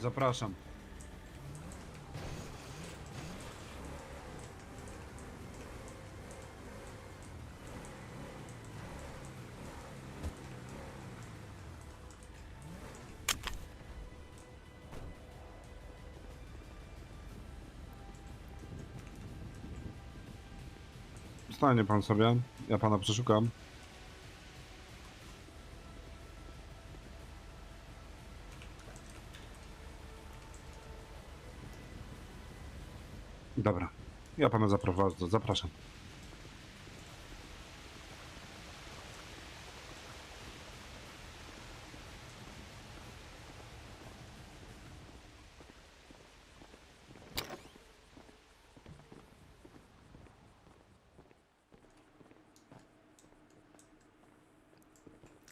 Zapraszam. Stanie pan sobie, ja pana przeszukam. Dobra, ja pana zaprowadzę, zapraszam.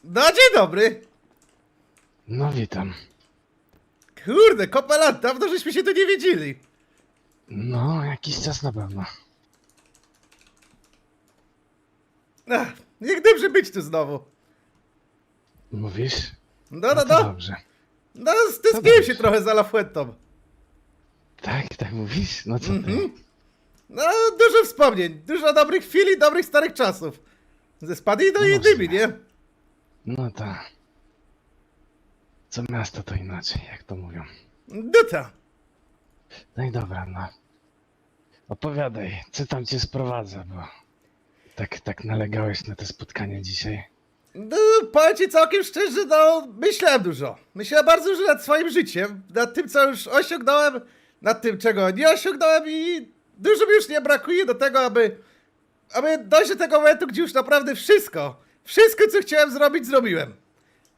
No dzień dobry! No witam. Kurde, kopa lat, dawno żeśmy się tu nie wiedzieli. No, jakiś czas na pewno. Ach, niech dobrze być tu znowu. Mówisz? No, no, to no. Dobrze. No, stęskniłem dobrze. się trochę za Lafuentą. Tak, tak mówisz? No co ty? Mhm. No, dużo wspomnień, dużo dobrych chwil i dobrych starych czasów. Ze Spadino i No innymi, właśnie. nie? No tak. Co miasto to inaczej, jak to mówią. Duta. No i dobra, no. Opowiadaj, co tam cię sprowadza, bo tak, tak nalegałeś na te spotkanie dzisiaj. No, powiem ci całkiem szczerze, no, myślałem dużo. Myślałem bardzo dużo nad swoim życiem, nad tym, co już osiągnąłem, nad tym, czego nie osiągnąłem i dużo mi już nie brakuje do tego, aby, aby dojść do tego momentu, gdzie już naprawdę wszystko, wszystko, co chciałem zrobić, zrobiłem.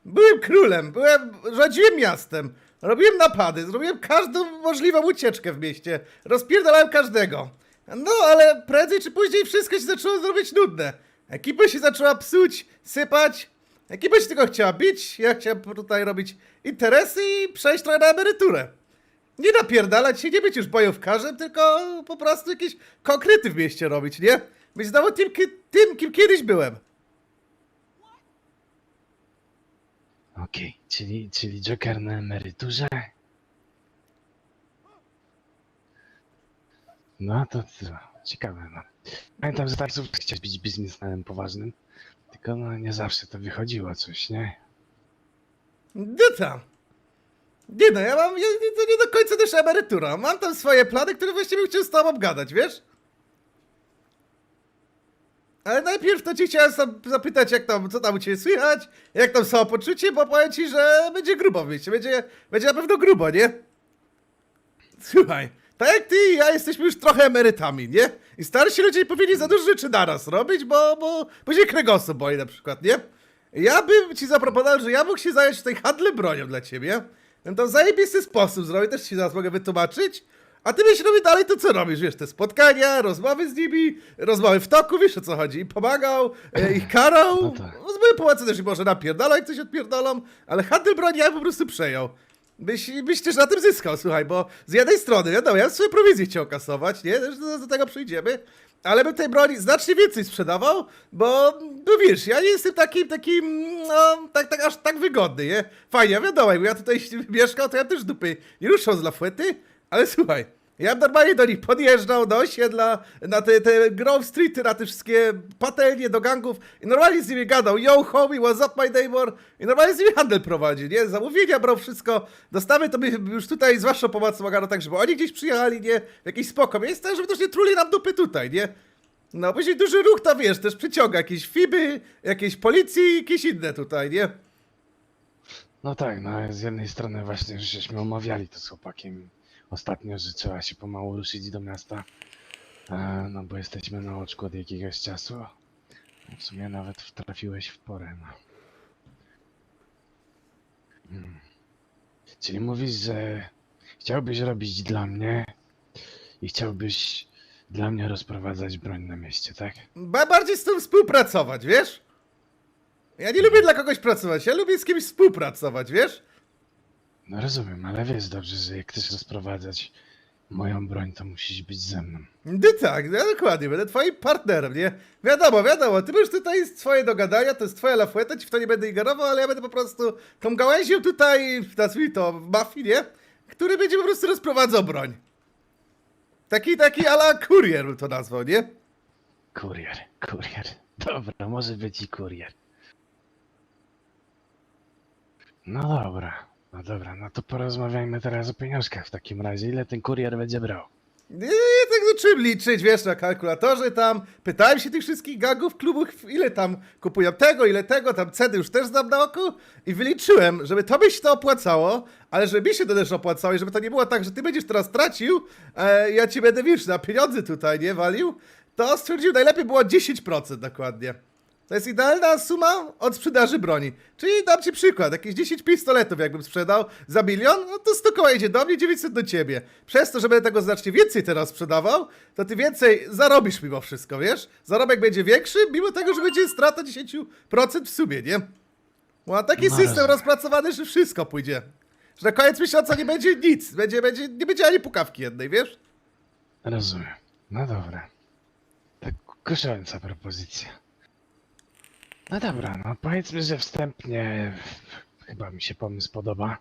Byłem królem, byłem, rządziłem miastem, robiłem napady, zrobiłem każdą możliwą ucieczkę w mieście, rozpierdalałem każdego. No, ale prędzej czy później wszystko się zaczęło zrobić nudne. Ekipa się zaczęła psuć, sypać. Ekipa się tylko chciała bić, ja chciałem tutaj robić interesy i przejść trochę na emeryturę. Nie napierdalać się, nie być już bojówkarzem, tylko po prostu jakieś konkrety w mieście robić, nie? Być znowu tym, tym kim kiedyś byłem. Okej, czyli, czyli Joker na emeryturze? No to co, ciekawe no. Pamiętam, że tak chciałeś być biznesmenem poważnym, tylko no nie zawsze to wychodziło coś, nie? No tam. Nie no, ja mam, ja, to nie do końca też emerytura. Mam tam swoje plany, które właściwie bym chciał z tobą obgadać, wiesz? Ale najpierw to ci chciałem zapytać, jak tam, co tam u ciebie słychać, jak tam samopoczucie, bo powiem ci, że będzie grubo w mieście, będzie, będzie na pewno grubo, nie? Słuchaj, tak jak ty i ja jesteśmy już trochę emerytami, nie? I starsi ludzie powinni za dużo rzeczy naraz robić, bo, bo, się kręgosłup boi na przykład, nie? Ja bym ci zaproponował, że ja mógł się zająć tutaj handlem bronią dla ciebie. No to zajebisty sposób zrobić, też ci zaraz mogę wytłumaczyć. A ty byś robił dalej to, co robisz, wiesz, te spotkania, rozmowy z nimi, rozmowy w toku, wiesz o co chodzi. I pomagał, e, ich karał. No tak. Z mojej pomocy też i może napierdalał, jak coś odpierdolą, ale handel broni ja po prostu przejął. Byś, byś też na tym zyskał, słuchaj, bo z jednej strony, wiadomo, ja bym swoje prowizje chciał kasować, nie? Do, do tego przyjdziemy, ale bym tej broni znacznie więcej sprzedawał, bo, no wiesz, ja nie jestem takim, takim, no, tak, tak, aż tak wygodny, nie? Fajnie, wiadomo, jakby ja tutaj mieszkał, to ja też dupy nie ruszał z lafety, ale słuchaj, ja normalnie do nich podjeżdżał, do osiedla, na te, te Grove Streety, na te wszystkie patelnie do gangów i normalnie z nimi gadał, yo homie, what's up my neighbor i normalnie z nimi handel prowadzi, nie? Zamówienia brał wszystko, dostawy to my już tutaj z waszą pomocą mogano tak, żeby oni gdzieś przyjechali, nie? W jakiś spoko miejsce, tak, żeby też nie truli nam dupy tutaj, nie? No, później duży ruch to wiesz, też przyciąga jakieś FIBy, jakieś policji, jakieś inne tutaj, nie? No tak, no z jednej strony właśnie że żeśmy omawiali to z chłopakiem ostatnio, że trzeba się pomału ruszyć do miasta, e, no bo jesteśmy na oczku od jakiegoś czasu. W sumie nawet trafiłeś w porę, no. Hmm. Czyli mówisz, że chciałbyś robić dla mnie i chciałbyś dla mnie rozprowadzać broń na mieście, tak? Ba- bardziej z tym współpracować, wiesz? Ja nie lubię dla kogoś pracować, ja lubię z kimś współpracować, wiesz? No rozumiem, ale wiesz dobrze, że jak chcesz rozprowadzać moją broń, to musisz być ze mną. No tak, no dokładnie, będę twoim partnerem, nie? Wiadomo, wiadomo, ty masz tutaj swoje dogadania, to jest twoja lafueta, ci w to nie będę ingerował, ale ja będę po prostu tą gałęzią tutaj, nazwijmy to, w mafii, nie? który będzie po prostu rozprowadzał broń. Taki, taki ala kurier bym to nazwał, nie? Kurier, kurier. Dobra, może być i kurier. No dobra, no dobra, no to porozmawiajmy teraz o pieniążkach w takim razie. Ile ten kurier będzie brał? Nie, tak no czym liczyć, wiesz, na kalkulatorze tam. Pytałem się tych wszystkich gagów, klubów, ile tam kupują tego, ile tego, tam ceny już też znam na oku i wyliczyłem, żeby tobie się to opłacało, ale żeby mi się to też opłacało i żeby to nie było tak, że ty będziesz teraz tracił, e, ja ci będę, wiesz, na pieniądze tutaj, nie, walił, to stwierdził, najlepiej było 10% dokładnie. To jest idealna suma od sprzedaży broni. Czyli dam ci przykład, jakieś 10 pistoletów jakbym sprzedał za milion, no to 100 koła idzie do mnie, 900 do ciebie. Przez to, że będę tego znacznie więcej teraz sprzedawał, to ty więcej zarobisz mimo wszystko, wiesz? Zarobek będzie większy, mimo tego, że będzie strata 10% w sumie, nie? Bo mam taki No, system rozumiem. rozpracowany, że wszystko pójdzie. Że na koniec miesiąca nie będzie nic, będzie, będzie, nie będzie ani pukawki jednej, wiesz? Rozumiem. No dobra. Tak kusząca propozycja. No dobra, no powiedzmy, że wstępnie chyba mi się pomysł podoba.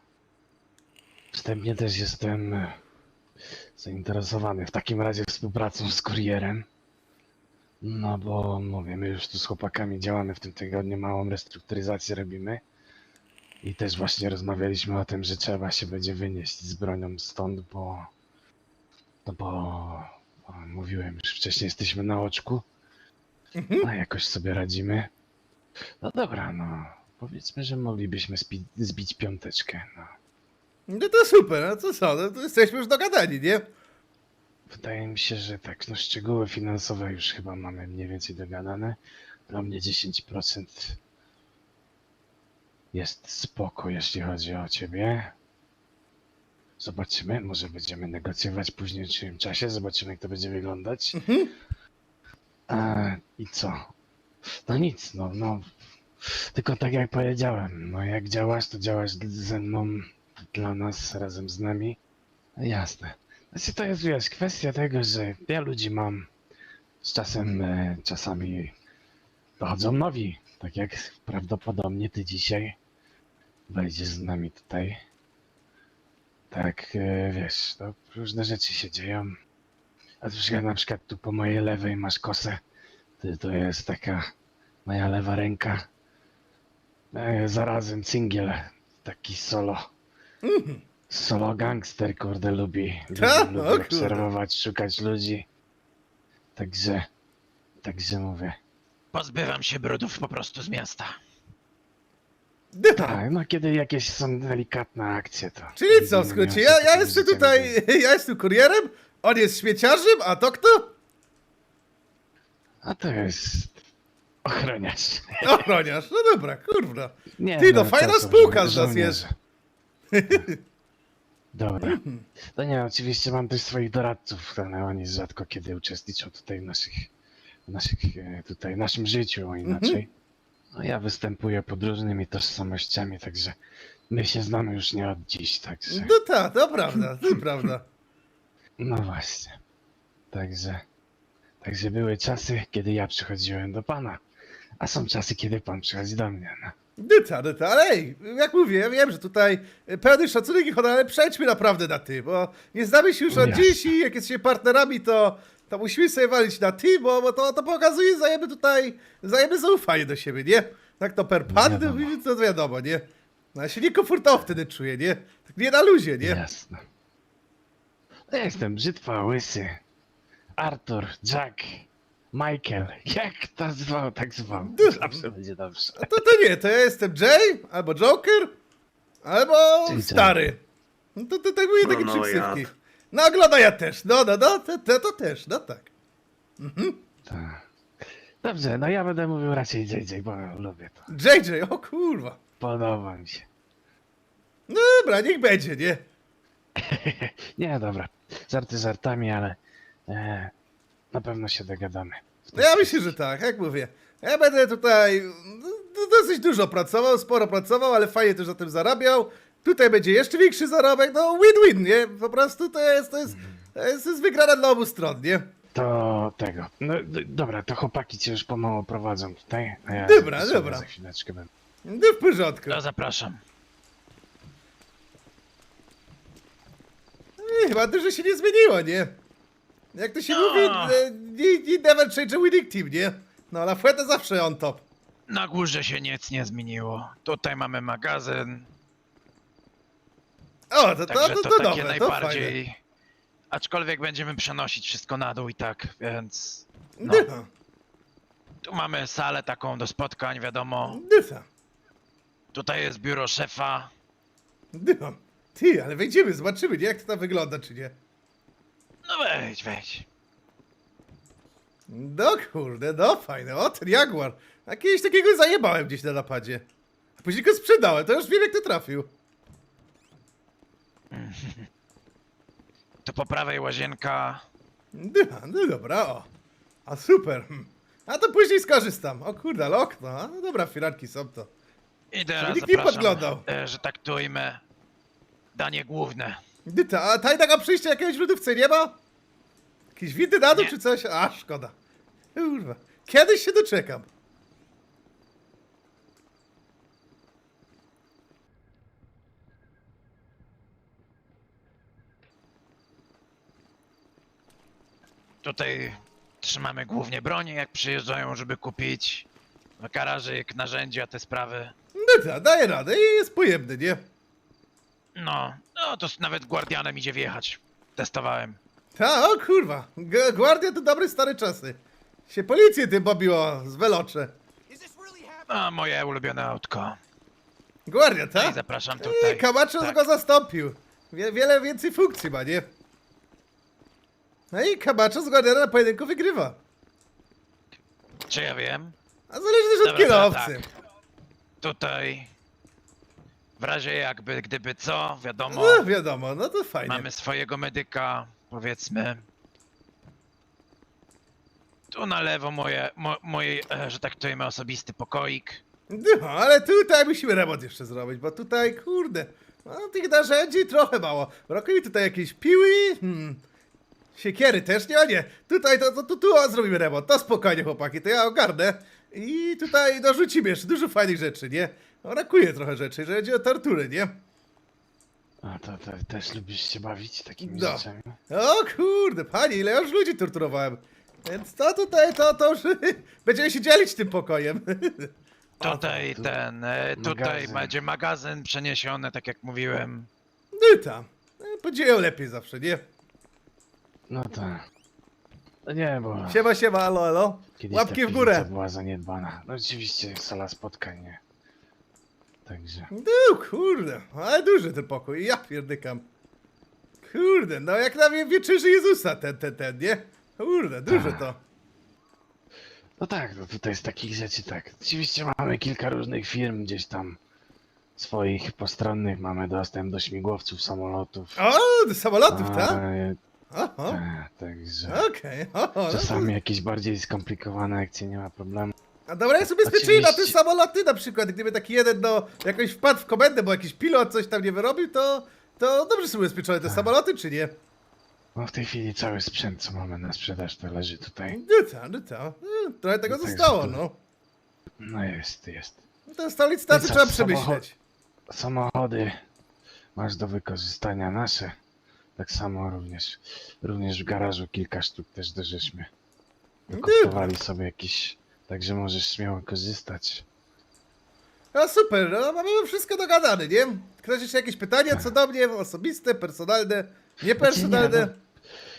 Wstępnie też jestem zainteresowany w takim razie współpracą z kurierem. No bo mówię, my już tu z chłopakami działamy w tym tygodniu, małą restrukturyzację robimy. I też właśnie rozmawialiśmy o tym, że trzeba się będzie wynieść z bronią stąd, bo no bo o, mówiłem już wcześniej, jesteśmy na oczku. A jakoś sobie radzimy. No dobra, no. Powiedzmy, że moglibyśmy spi- zbić piąteczkę. No. No to super, no to co, no to jesteśmy już dogadani, nie? Wydaje mi się, że tak, no szczegóły finansowe już chyba mamy mniej więcej dogadane. Dla mnie 10% jest spoko, jeśli chodzi o ciebie. Zobaczymy, może będziemy negocjować później w czym czasie, zobaczymy jak to będzie wyglądać. Mhm. A, I co? No nic, no, no. Tylko tak jak powiedziałem, no jak działasz, to działasz ze mną, dla nas, razem z nami. Jasne. Znaczy to jest, wiesz, kwestia tego, że ja ludzi mam. Z czasem, e, czasami dochodzą nowi. Tak jak prawdopodobnie ty dzisiaj wejdziesz z nami tutaj. Tak, e, wiesz, to różne rzeczy się dzieją. A na przykład tu po mojej lewej masz kosę. Ty, to jest taka moja lewa ręka. E, zarazem singiel, taki solo. Mhm. Solo gangster, kurde, lubi. lubi, Ta? lubi kurde. obserwować, szukać ludzi. Także, także mówię. Pozbywam się brudów po prostu z miasta. Tak, no kiedy jakieś są delikatne akcje, to... Czyli co, w skrócie, ja, ja jestem tutaj, ja jestem kurierem, on jest śmieciarzem, a to kto? A to jest... Ochroniarz. Ochroniarz, no dobra, kurwa. Nie, Ty, no fajna to są spółka z nas żołnierze. Dobra. Mhm. No nie, oczywiście mam też swoich doradców, ale oni rzadko kiedy uczestniczą tutaj w naszych, w naszych e, tutaj, w naszym życiu, inaczej. No ja występuję pod różnymi tożsamościami, także my się znamy już nie od dziś, także... No tak, to prawda, to prawda. No właśnie. Także... Także były czasy, kiedy ja przychodziłem do pana, a są czasy, kiedy pan przychodzi do mnie, no. No no tak, ale ej, jak mówię, ja wiem, że tutaj pełny szacunek i honor, ale przejdźmy naprawdę na ty, bo nie znamy się już od Jasne. dziś i jak jesteśmy partnerami, to, to musimy sobie walić na ty, bo, bo to, to pokazuje wzajemne tutaj, wzajemne zaufanie do siebie, nie? Tak to per pan, to, Wiadomo. to wiadomo, nie? No ja się niekomfortowo wtedy czuję, nie? Tak nie na luzie, nie? Jasne. No ja jestem brzytwa, łysy. Arthur, Jack, Michael. Jak to zwał, tak zwał. Zawsze będzie dobrze. A to, to nie, to ja jestem Jay, albo Joker, albo Czyli stary. No to, to tak mówię takie Glonojad. przyksywki. No, ja też, no, no, no, to, to, to też, no tak. Tak. Dobrze, no ja będę mówił raczej JJ, bo lubię to. JJ, o kurwa. Podoba mi się. No dobra, niech będzie, nie? Nie, dobra. Żarty żartami, ale e, na pewno się dogadamy. No ja myślę, że tak, jak mówię. Ja będę tutaj no, dosyć dużo pracował, sporo pracował, ale fajnie też na tym zarabiał. Tutaj będzie jeszcze większy zarobek, no win-win, nie? Po prostu to jest, to jest, to jest, to jest wygrana dla obu stron, nie? To tego. No d- dobra, to chłopaki cię już pomału prowadzą tutaj. A ja Dobra, sobie dobra. Za chwileczkę będę. No w porządku. To zapraszam. ładne, że się nie zmieniło, nie? Jak to się No. mówi, e, nie, nie never change a winning team, nie? No, La Fuente zawsze on top. Na górze się nic nie zmieniło. Tutaj mamy magazyn, O, to, to, także to, to, to, takie dobre, to fajne. najbardziej. Aczkolwiek będziemy przenosić wszystko na dół i tak, więc no. Dycha, tu mamy salę taką do spotkań, wiadomo. dycha, Tutaj jest biuro szefa. dycha. Ty, ale wejdziemy, zobaczymy, nie? Jak to tam wygląda, czy nie? No wejdź, wejdź. No kurde, no fajne. O, ten Jaguar. A kiedyś takiego zajebałem gdzieś na napadzie. A później go sprzedałem, to już wiem jak to trafił. Tu po prawej łazienka. Dycha, no dobra, o. A super. hm. A to później skorzystam. O kurde, ale okno. A, no dobra, firanki są to. I teraz nikt nie zapraszam, podglądał. e, że tak to ujmę, danie główne. Dyta, a tajnego przyjścia jakiegoś w lodówce nie ma? Jakieś windy na dół Nie. czy coś? A, szkoda. Kurwa. Kiedyś się doczekam. Tutaj trzymamy głównie broni, jak przyjeżdżają, żeby kupić garażyk, narzędzia, te sprawy. Dyta, daje radę i jest pojemny, nie? No, no to nawet Guardianem idzie wjechać. Testowałem. Ta, o kurwa. G- Guardia to dobre stare czasy. Się policję tym pobiło z Velocze. No, moje ulubione autko. Guardia, No i tak? zapraszam tutaj. Camacho Tak. go zastąpił. Wie, wiele więcej funkcji ma, nie? No i Camacho z Guardiana na pojedynku wygrywa. Czy ja wiem? A zależy też od Dobra, to kierowcy. tak. Tutaj. W razie jakby, gdyby co, wiadomo, No wiadomo, no to fajnie. mamy swojego medyka, powiedzmy. Tu na lewo moje, mo, moje e, że tak to ujmę, osobisty pokoik. No, ale tutaj musimy remont jeszcze zrobić, bo tutaj, kurde, no, tych narzędzi trochę mało. Brakuje tutaj jakieś piły, hmm. Siekiery też nie, a nie. Tutaj, to, to, to tu o, zrobimy remont, to spokojnie chłopaki, to ja ogarnę. I tutaj dorzucimy jeszcze dużo fajnych rzeczy, nie? No, brakuje trochę rzeczy, jeżeli chodzi o tortury, nie? A to, to też lubisz się bawić takimi No. rzeczami? O kurde, panie, ile ja już ludzi torturowałem. Więc to tutaj, to, to już będziemy się dzielić tym pokojem. Tutaj tu ten, e, tutaj magazyn. będzie magazyn przeniesiony, tak jak mówiłem. No i tam. Podzieją lepiej zawsze, nie? No tak. No nie, bo Siema, siema, alo, alo. kiedyś Łapki ta w górę. była zaniedbana. No oczywiście, sala spotkań, nie? Także... No kurde, ale duży ten pokój, ja pierdykam. Kurde, no jak na wie- wieczerzy Jezusa ten, ten, ten, nie? Kurde, duże to. No tak, no tutaj z takich rzeczy tak. Oczywiście mamy kilka różnych firm gdzieś tam swoich postronnych. Mamy dostęp do śmigłowców, samolotów. O, do samolotów, tak? E, Oho, tak, także okej, oho. no czasami jakieś bardziej skomplikowane akcje nie ma problemu. A dobra, jest ubezpieczenie na te Oczywiście. samoloty na przykład, gdyby taki jeden, no, jakoś wpadł w komendę, bo jakiś pilot coś tam nie wyrobił, to, to dobrze są ubezpieczone te samoloty, czy nie? No w tej chwili cały sprzęt, co mamy na sprzedaż, to leży tutaj. No to, no to, no, trochę tego No tak, zostało, no. No jest, jest. Tę stolicy Więc trzeba samochód- przemyśleć. Samochody masz do wykorzystania nasze. Tak samo również, również w garażu kilka sztuk też dożeśmy. Wykupowali sobie jakieś, także możesz śmiało korzystać. No super, no mamy wszystko dogadane, nie? Ktoś jeszcze jakieś pytania co do mnie, osobiste, personalne, niepersonalne? Znaczy nie,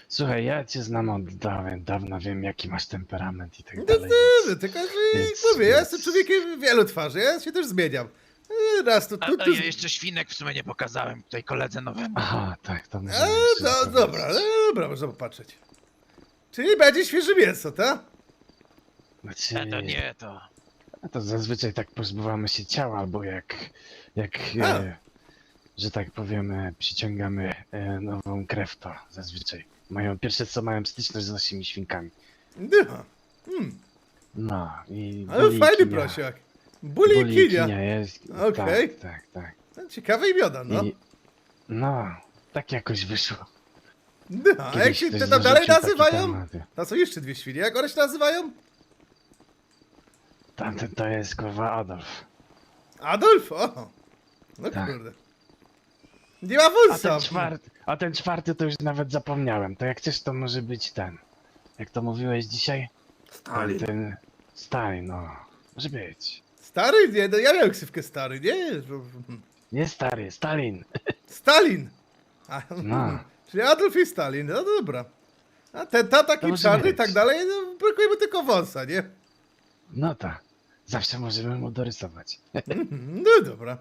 Słuchaj, ja cię znam od dawien, dawna, wiem jaki masz temperament i tak No dalej. nie, tylko że więc- mówię, ja jestem człowiekiem wielu twarzy, ja się też zmieniam. E, Raz tu, A, tu, a tu. ja jeszcze świnek w sumie nie pokazałem tutaj koledze nowemu. Aha, tak, to E, możemy jeszcze no, dobra, no, dobra, można popatrzeć. Czyli będzie świeże mięso, tak? Znaczy, E, to nie, to... A to zazwyczaj tak pozbywamy się ciała, albo jak, jak A. e, że tak powiem, e, przyciągamy e, nową krew, to zazwyczaj mają, pierwsze co mają styczność z naszymi świnkami. No. Hmm. No i Ale buli i fajny kinia. prosiak. Buli i Buli i kinia. jest, Okej. tak, tak, tak. No, Ciekawe imiona, no. I, no, tak jakoś wyszło. No, a jak Kiedyś się ktoś te tam dalej zarzucił nazywają? temat. To są jeszcze dwie świnie, jak one się nazywają? Tamten to jest kurwa Adolf. Adolf? O! No Tak. kurde. Nie ma A ten czwarty, a ten czwarty to już nawet zapomniałem. To jak chcesz, to może być ten. Jak to mówiłeś dzisiaj? Stalin. Ten Stalin, no. Może być. Stary? Nie, no ja miałem ksywkę stary, nie? Nie stary, Stalin. Stalin! A, No. Czyli Adolf i Stalin, no dobra. A ten To taki może czarny i być. tak dalej, no, brakuje mu tylko wąsa, nie? No tak. Zawsze możemy mu dorysować. No dobra.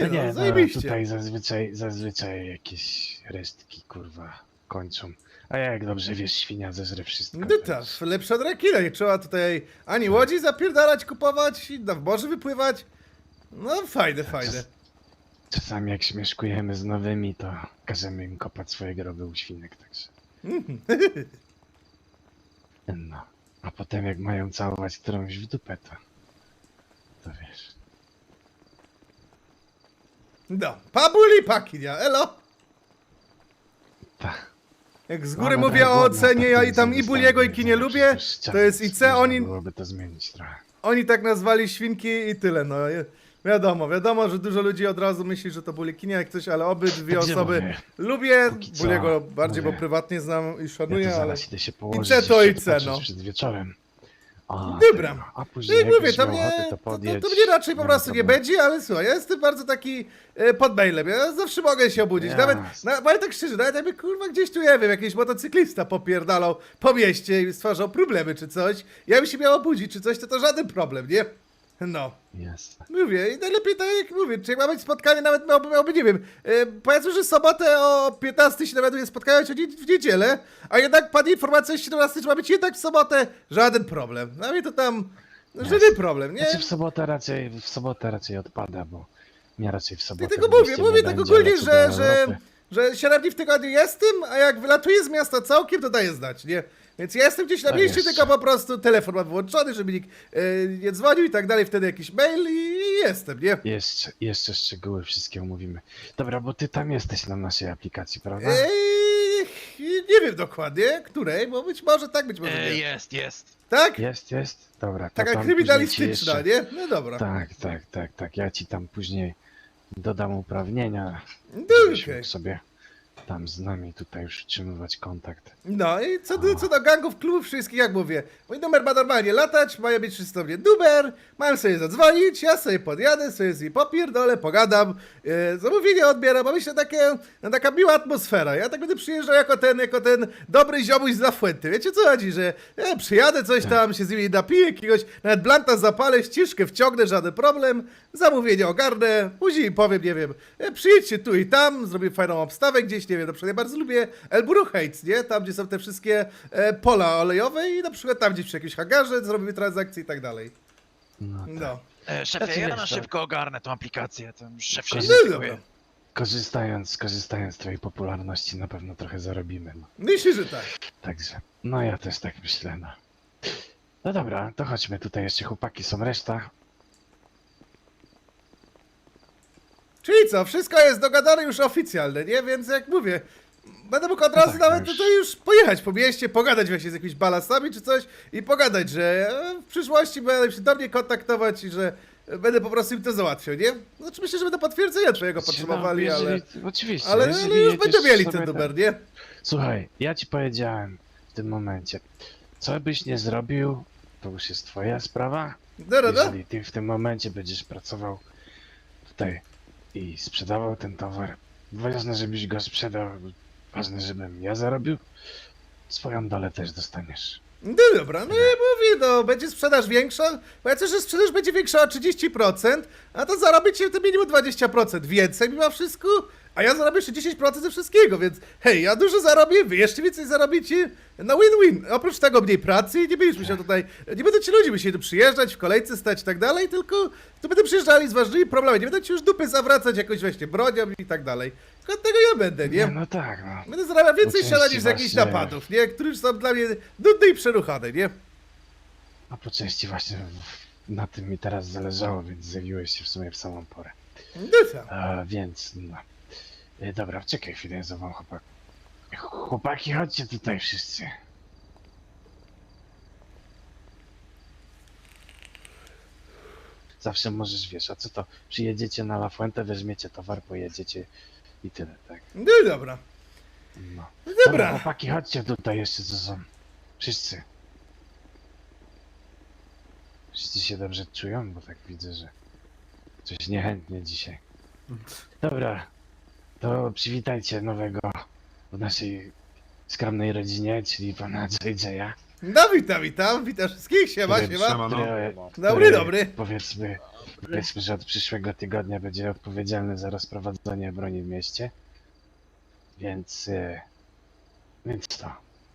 Nie, nie, no, no, zajebiście. tutaj zazwyczaj, zazwyczaj jakieś resztki, kurwa, kończą. A jak dobrze wiesz, świnia zeżre wszystko. No tak, już- lepsze od rekina, nie trzeba tutaj ani łodzi zapierdalać, kupować, i na morze wypływać. No fajne, fajne. Czasami jak śmieszkujemy z nowymi, to każemy im kopać swoje groby u świnek, także. Mhm. No. A potem jak mają całować którąś w dupę, to... To wiesz. No, pabuli pakinia, elo! Tak. Jak z góry mówię o ocenie, ja i tam i została, Buliego i nie? Kinie Zobacz, lubię, to jest czas, IC, oni, byłoby to zmienić trochę. oni tak nazwali świnki i tyle, no. Wiadomo, wiadomo, że dużo ludzi od razu myśli, że to Buli Kinie jak coś, ale obydwie osoby mówię, lubię, Póki co, Buliego bardziej, bo mówię. prywatnie znam i Ja szanuję, to ale... zaraz idę się położyć. ce to jeszcze i popatrzeć no. Przed wieczorem. A, Dobra. A No później i jak mówię, to mnie, to, to to, mnie raczej po ma prostu nie będzie, ale słuchaj, ja jestem bardzo taki e, pod mailem, ja zawsze mogę się obudzić, nawet, Jasne. na, ale tak szczerze, nawet jakby kurwa gdzieś tu, nie wiem, jakiś motocyklista popierdalał po mieście i stwarzał problemy czy coś, ja bym się miał obudzić czy coś, to to żaden problem, nie? No. Jasne. Mówię, i najlepiej tak jak mówię, czy jak ma być spotkanie, nawet miałby, miałby nie wiem, e, powiedzmy, że sobotę o 15 się dowiaduje się w niedzielę, a jednak padnie informacja o 17, że ma być jednak w sobotę, żaden problem. Dla mnie to tam, no, żaden problem, nie? Znaczy w sobotę raczej, w sobotę raczej odpada, bo ja raczej w sobotę. Dlatego w mówię, mówię tak ogólnie, że, że, że 7 dni w tygodniu jestem, a jak wylatuję z miasta całkiem, to daję znać, nie? Więc ja jestem gdzieś na No mieście, jeszcze. tylko po prostu telefon mam wyłączony, żeby nikt e, nie dzwonił i tak dalej, wtedy jakiś mail i, jestem, nie? Jeszcze, jeszcze szczegóły wszystkie omówimy. Dobra, bo ty tam jesteś na naszej aplikacji, prawda? Eee, nie wiem dokładnie, której, bo być może tak, być może E, nie. jest, jest. Tak? Jest, jest? Dobra. to Taka tam później ci kryminalistyczna, jeszcze- nie? No dobra. Tak, tak, tak, tak. Ja ci tam później dodam uprawnienia, No, żebyś okej. mógł sobie tam z nami tutaj już utrzymywać kontakt. No i co do, co do gangów, klubów wszystkich, jak mówię, mój numer ma normalnie latać, mają być wszyscy mnie numer, mają sobie zadzwonić, ja sobie podjadę, sobie z nim popierdolę, pogadam, e, zamówienie odbieram, bo myślę takie, no, taka miła atmosfera, ja tak będę przyjeżdżał jako ten, jako ten dobry ziomuś z La Fuente, wiecie co chodzi, że e, przyjadę coś tam, się z nimi napiję jakiegoś, nawet blanta zapalę, ścieżkę wciągnę, żaden problem, zamówienie ogarnę, później powiem, nie wiem, e, przyjedźcie tu i tam, zrobię fajną obstawę gdzieś, nie wiem, na przykład ja bardzo lubię El Heights, nie, tam gdzie są te wszystkie e, pola olejowe i na przykład tam gdzieś przy jakimś hangarze zrobimy transakcje i tak dalej. No, tak. No. E, szefie, Znaczy, ja wiesz, na szybko ogarnę tą aplikację, tam szef się No. Korzystając, korzystając z twojej popularności na pewno trochę zarobimy. No. Myślę, że tak. Także, no ja też tak myślę, no. No dobra, to chodźmy tutaj jeszcze chłopaki, są reszta. Czyli co, wszystko jest dogadane już oficjalne, nie? Więc jak mówię, będę mógł od razu tak, nawet już. tutaj już pojechać po mieście, pogadać właśnie z jakimiś balasami czy coś i pogadać, że e, w przyszłości będę się do mnie kontaktować i że będę po prostu im to załatwiał, nie? Znaczy myślę, że będę potwierdzenia twojego potrzebowali, No, ale, Oczywiście, ale, ale już będą mieli ten numer, nie? Słuchaj, ja ci powiedziałem w tym momencie, co byś nie zrobił, to już jest twoja sprawa. No? Jeżeli ty w tym momencie będziesz pracował tutaj i sprzedawał ten towar, ważne, żebyś go sprzedał, ważne, żebym ja zarobił, swoją dolę też dostaniesz. No dobra, no ja mówię, no, będzie sprzedaż większa, bo ja chcę, że sprzedaż będzie większa o 30%, a to zarobicie to minimum 20% więcej mimo wszystko, a ja zarobię jeszcze 10% ze wszystkiego, więc hej, ja dużo zarobię, wy jeszcze więcej zarobicie, no win-win. Oprócz tego mniej pracy i nie będziesz musiał tutaj, nie będą ci ludzie musieli tu przyjeżdżać, w kolejce stać i tak dalej, tylko tu będą przyjeżdżali z ważnymi problemami, nie będą ci już dupy zawracać jakoś właśnie bronią i tak dalej. Tylko od tego ja będę, nie? Nie, no tak, no. Będę zarabiał więcej siada niż z jakichś właśnie- napadów, nie? Które już są dla mnie nudne i przeruchane, nie? A po części właśnie na tym mi teraz zależało, więc zjawiłeś się w sumie w samą porę. No tak. A, więc, no. E, Dobra, czekaj chwilę, ja zawołam chłopak. Chłopaki, chodźcie tutaj wszyscy. Zawsze możesz, wiesz, a co to, przyjedziecie na La Fuente, weźmiecie towar, pojedziecie I tyle, tak. No i dobra. No. Dobra. chłopaki, chodźcie tutaj jeszcze, co są. Wszyscy. Wszyscy się dobrze czują, bo tak widzę, że coś niechętnie dzisiaj. Dobra, to przywitajcie nowego w naszej skromnej rodzinie, czyli pana JJ'a. No witam, witam, witam wszystkich, siema, Który- siema. Siema, no. który- Dobry, który, dobry. Powiedzmy, powiedzmy, że od przyszłego tygodnia będzie odpowiedzialny za rozprowadzenie broni w mieście. Więc, e, więc to.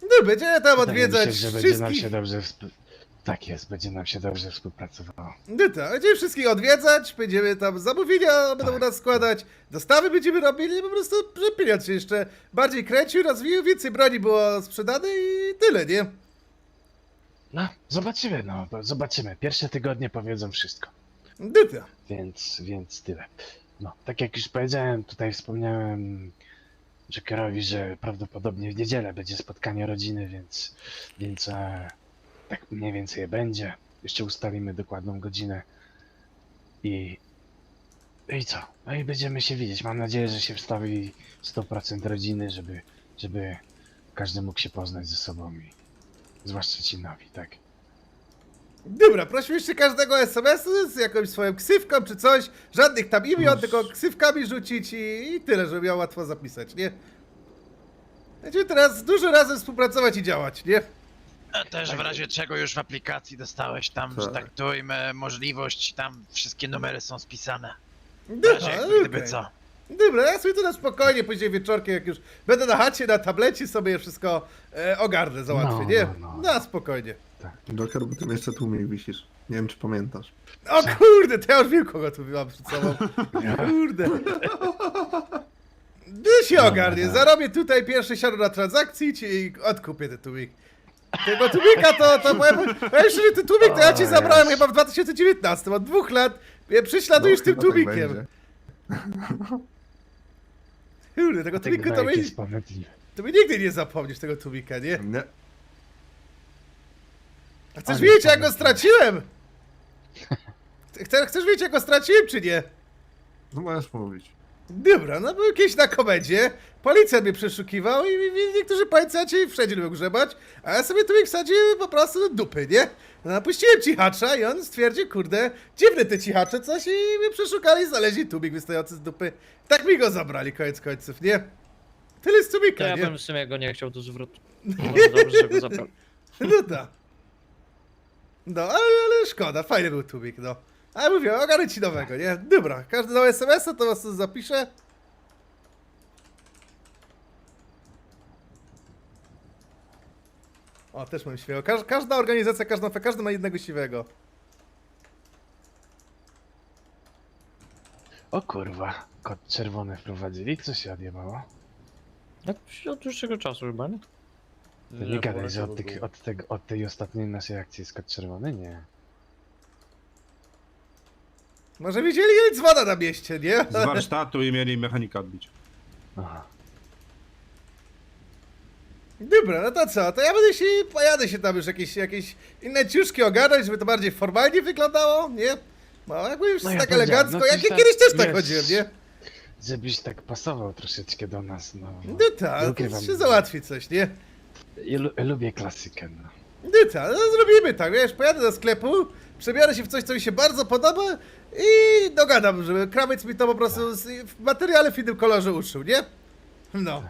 No będziemy tam Wydaje mi odwiedzać się, że będzie nam wszystkich. się dobrze. Tak jest, będzie nam się dobrze współpracowało. No tak, będziemy wszystkich odwiedzać, będziemy tam zamówienia będą u nas składać, dostawy będziemy robili, po prostu pieniądz się jeszcze bardziej kręcił, rozwijał, więcej broni było sprzedane i tyle, nie? No, zobaczymy, no, zobaczymy. Pierwsze tygodnie powiedzą wszystko, No tak. więc, więc tyle. No, tak jak już powiedziałem, tutaj wspomniałem Jackerowi, że prawdopodobnie w niedzielę będzie spotkanie rodziny, więc, więc e, tak mniej więcej będzie. Jeszcze ustalimy dokładną godzinę i i co? No i będziemy się widzieć. Mam nadzieję, że się wstawi 100% rodziny, żeby, żeby każdy mógł się poznać ze sobą i zwłaszcza ci nowi, tak? Dobra, prosimy jeszcze każdego SMS-u z jakąś swoją ksywką czy coś, żadnych tam imion, tylko ksywkami rzucić i, i tyle, żeby miał łatwo zapisać, nie? Będziemy teraz dużo razem współpracować i działać, nie? A też w razie czego już w aplikacji dostałeś tam, że Tak. tak tu im możliwość, tam wszystkie numery są spisane. W Dobra, razie jakby gdyby okej. co. Dobra, ja sobie to na spokojnie, później wieczorkiem, jak już będę na chacie, na tablecie sobie wszystko e, ogarnę, załatwię, No, nie? no, no. Na spokojnie. Joker, bo ty jeszcze tłumik wisisz. Nie wiem, czy pamiętasz. O kurde, to ja już wiem, kogo tu mam przed sobą. Kurde. Ty się Dobra, ogarnie, dobra. zarobię tutaj pierwsze siano na transakcji ci i odkupię ten tłumik. Tego tłumika to, to powiem, powiem szczerze, ten tłumik to ja ci zabrałem jest. chyba w 2019, od dwóch lat mnie prześladujesz No, tym tak tłumikiem. będzie. Kurde, tego tłumika to my, jest sprawiedliwe. to my nigdy nie zapomnisz tego tłumika, nie? Nie. A chcesz wiedzieć, jak go straciłem? Chcesz, chcesz wiedzieć, jak go straciłem, czy nie? No możesz mówić. Dobra, no był kiedyś na komendzie, policjant mnie przeszukiwał i, i, niektórzy policjanci wszędzie lubią grzebać, a ja sobie tu ich wsadziłem po prostu do dupy, nie? No, napuściłem cichacza i on stwierdził, kurde, dziwne te cichacze coś i mnie przeszukali i znaleźli tubik wystający z dupy. Tak mi go zabrali, koniec końców, nie? Tyle z To tubika, ja nie? bym w sumie go nie chciał do zwrotu. Może dobrze, żeby zabrał. No da. No, ale, ale szkoda, fajny był tubik, no. Ale mówię, ogarnę ci nowego, nie? Dobra, każdy dał SMS-a, to was zapiszę. O, też mam siwego. Każ, każda organizacja, każda, każdy ma jednego siwego. O kurwa, kod czerwony wprowadzili, co się odjebało? Tak od dłuższego czasu chyba, nie? To nie gadaj, że od, tych, od, tego, od tej ostatniej naszej akcji jest kod czerwony? Nie. Może widzieli jej dzwona na mieście, nie? Z warsztatu i mieli mechanika odbić. Aha. Dobra, no to co? To ja będę się, pojadę się tam już jakieś, jakieś inne ciuszki ogarnąć, żeby to bardziej formalnie wyglądało, nie? No, jakby już No ja tak powiedziałem, elegancko, no jak coś ja tak, kiedyś też tak wiesz, chodziłem, nie? Żebyś tak pasował troszeczkę do nas, no. No tak, to ukrywam. się załatwi coś, nie? Ja lu- lubię klasykę, no. No tak, no zrobimy tak, wiesz, pojadę do sklepu, przebiorę się w coś, co mi się bardzo podoba i dogadam, żeby krawiec mi to po prostu w materiale w innym kolorze uszył, nie? No.